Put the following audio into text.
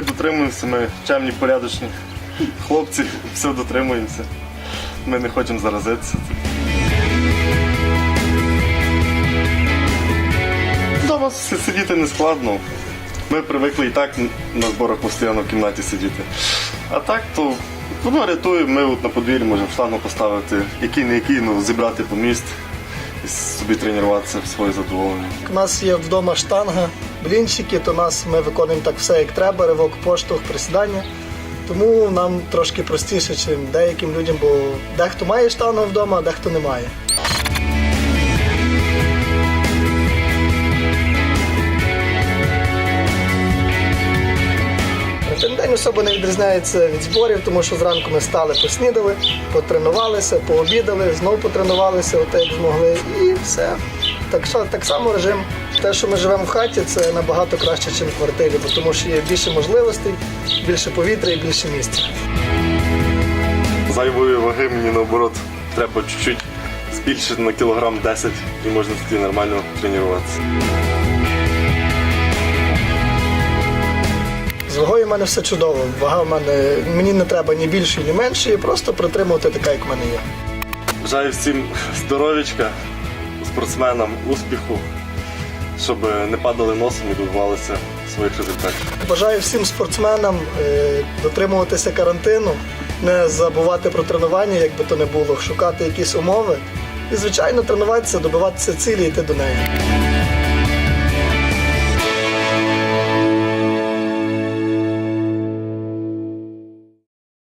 дотримуємося, ми чемні, порядочні хлопці, все дотримуємося. Ми не хочемо заразитися. Дома си- сидіти не складно. Ми привикли і так на зборах постійно в кімнаті сидіти. А так, то воно рятує, ми от на подвір'ї можемо штангу поставити, який не який, ну зібрати по міст собі тренуватися в своє задоволення. У нас є вдома штанга, блінчики, то нас ми виконуємо так все як треба, ривок, поштовх, присідання. Тому нам трошки простіше, ніж деяким людям, бо дехто має штангу вдома, а дехто не має. Особо не відрізняється від зборів, тому що зранку ми стали, поснідали, потренувалися, пообідали, знову потренувалися, от як змогли, і все. Так що так само режим. Те, що ми живемо в хаті, це набагато краще, ніж в квартирі, тому що є більше можливостей, більше повітря і більше місця. Зайвої ваги мені наоборот треба чуть-чуть збільшити на кілограм 10 і можна тоді нормально тренуватися. З в мене все чудово. Вага в мене мені не треба ні більшої, ні меншої, просто притримувати така, як в мене є. Бажаю всім здоров'ячка, спортсменам, успіху, щоб не падали носом і добивалися своїх результатів. Бажаю всім спортсменам е, дотримуватися карантину, не забувати про тренування, як би то не було, шукати якісь умови і, звичайно, тренуватися, добиватися цілі і йти до неї.